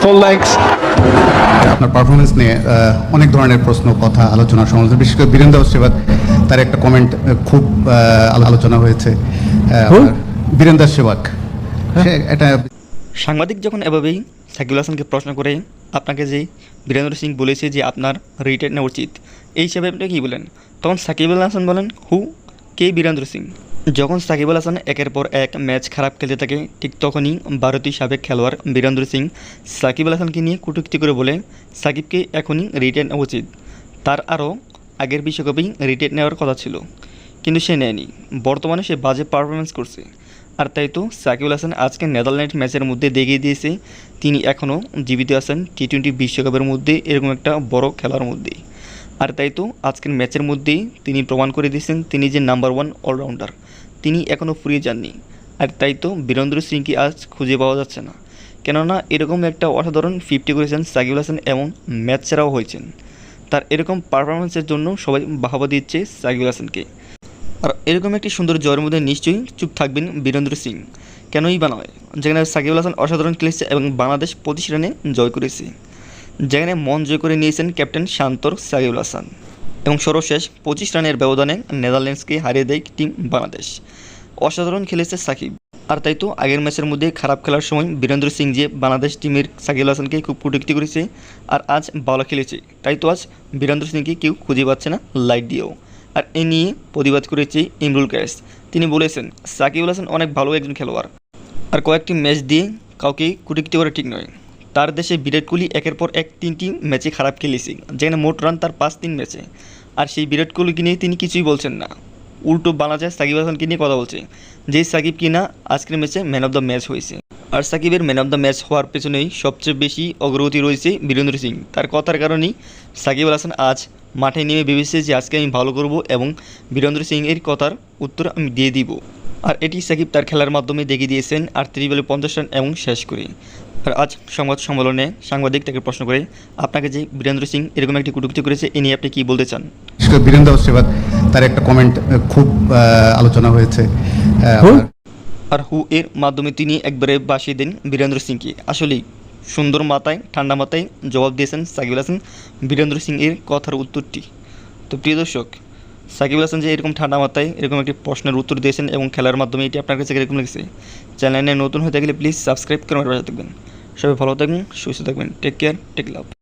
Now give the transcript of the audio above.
full length. আপনার performance নিয়ে অনেক ধরনের প্রশ্ন কথা আলোচনা সমালোচনা। বিশেষ করে বীরেন্দ্র সেবাদ তার একটা কমেন্ট খুব আলোচনা হয়েছে। বীরেন্দ্র সেবাগ সে এটা সাংবাদিক যখন এভাবেই সাকিবুল হাসানকে প্রশ্ন করে আপনাকে যে বীরেন্দ্র সিং বলেছে যে আপনার রিটায়ার নেওয়া উচিত এই হিসাবে আপনি কী বলেন? তখন সাকিবুল হাসান বলেন হু কে বীরেন্দ্র সিং? যখন সাকিবুল হাসান একের পর এক ম্যাচ খারাপ খেলতে থাকে, ঠিক তখনই ভারতীয় সাবেক খেলোয়াড় বীরেন্দ্র সিং সাকিবুল হাসানকে নিয়ে কটূক্তি করে বলে সাকিবকে এখনই রিটায়ার নেওয়া উচিত। তার আরও আগের বিশ্বকাপেই রিটায়ার নেওয়ার কথা ছিল, কিন্তু সে নেয়নি। বর্তমানে সে বাজে পারফরমেন্স করছে। আর তাই তো সাকিবুল হাসান আজকে নেদারল্যান্ড ম্যাচের মধ্যে দেখিয়ে দিয়েছে, তিনি এখনও জীবিত আছেন টি টোয়েন্টি বিশ্বকাপের মধ্যে এরকম একটা বড় খেলার মধ্যে আর তাই তো, আজকের ম্যাচের মধ্যেই তিনি প্রমাণ করে দিয়েছেন তিনি যে নাম্বার ওয়ান অলরাউন্ডার তিনি এখনও ফুরিয়ে যাননি। আর তাই তো বীরেন্দ্র সিংকে আজ খুঁজে পাওয়া যাচ্ছে না। কেননা এরকম একটা অসাধারণ ফিফটি করেছেন সাকিবুল হাসান এবং ম্যাচ ছাড়াও হয়েছেন। তার এরকম পারফরমেন্সের জন্য সবাই বাহাবা দিচ্ছে সাকিবুল হাসানকে। আর এরকম একটি সুন্দর জয়ের মধ্যে নিশ্চয়ই চুপ থাকবেন বীরেন্দ্র সিং। কেনই বানায় যেখানে সাকিবুল হাসান অসাধারণ খেলেছে এবং বাংলাদেশ পঁচিশ রানে জয় করেছে। যেখানে মন জয় করে নিয়েছেন ক্যাপ্টেন শান্তর সাকিবুল হাসান। এবং সর্বশেষ পঁচিশ রানের ব্যবধানে নেদারল্যান্ডসকে হারিয়ে দেয় টিম বাংলাদেশ। অসাধারণ খেলেছে সাকিব। আর তাই তো আগের ম্যাচের মধ্যে খারাপ খেলার সময় বীরেন্দ্র সিং যে বাংলাদেশ টিমের সাকিবুল হাসানকে খুব কটূক্তি করেছে, আর আজ ভালো খেলেছে। তাই তো আজ বীরেন্দ্র সিংকে কেউ খুঁজে পাচ্ছে না লাইট দিয়েও। আর এ নিয়ে প্রতিবাদ করেছে ইমরুল ক্যাস। তিনি বলেছেন, সাকিবুল হাসান অনেক ভালো একজন খেলোয়াড়। আর কয়েকটি ম্যাচ দিয়ে কাউকে কুটিক্তি করা ঠিক নয়। তার দেশে বিরাট কোহলি একের পর এক তিনটি ম্যাচে খারাপ খেলেছে, যেখানে মোট রান তার পাঁচ তিন ম্যাচে। আর সেই বিরাট কোহলিকে নিয়ে তিনি কিছুই বলছেন না। উল্টো বানা যায় সাকিব হাসানকে নিয়ে কথা বলছে, যে সাকিব কিনা আজকের ম্যাচে ম্যান অফ দ্য ম্যাচ হয়েছে। আর সাকিবের ম্যান অফ দ্য ম্যাচ হওয়ার পেছনেই সবচেয়ে বেশি অগ্রগতি রয়েছে বীরেন্দ্র সিং। তার কথার কারণেই সাকিব আল হাসান আজ মাঠে নেমে ভেবেছে যে, আজকে আমি ভালো করব এবং বীরেন্দ্র সিং এর কথার উত্তর আমি দিয়ে দিব। আর এটি সাকিব তার খেলার মাধ্যমে দেখিয়ে দিয়েছেন আটত্রিশ বলে পঞ্চাশ রান এবং শেষ করে। আর আজ সংবাদ সম্মেলনে সাংবাদিক তাকে প্রশ্ন করে আপনাকে যে বীরেন্দ্র সিং এরকম একটি কটূক্তি করেছে এ নিয়ে আপনি কী বলতে চান? বীরেন্দ্র সেবাগ তার একটা কমেন্ট খুব আলোচনা হয়েছে? আর হু এর মাধ্যমে তিনি একবারে বাসিয়ে দেন বীরেন্দ্র সিংকে। আসলেই সুন্দর মাথায় ঠান্ডা মাথায় জবাব দিয়েছেন সাকিবুল হাসান বীরেন্দ্র সিং এর কথার উত্তরটি। তো প্রিয় দর্শক সাকিবুল হাসান যে এরকম ঠান্ডা মাথায় এরকম একটি প্রশ্নের উত্তর দিয়েছেন এবং খেলার মাধ্যমে এটি আপনার কাছে এরকম লেগেছে? চ্যানেলে নতুন হয়ে থাকলে প্লিজ সাবস্ক্রাইব করে আমার পাশে থাকবেন। সবাই ভালো থাকবেন, সুস্থ থাকবেন টেক কেয়ার টেক লাভ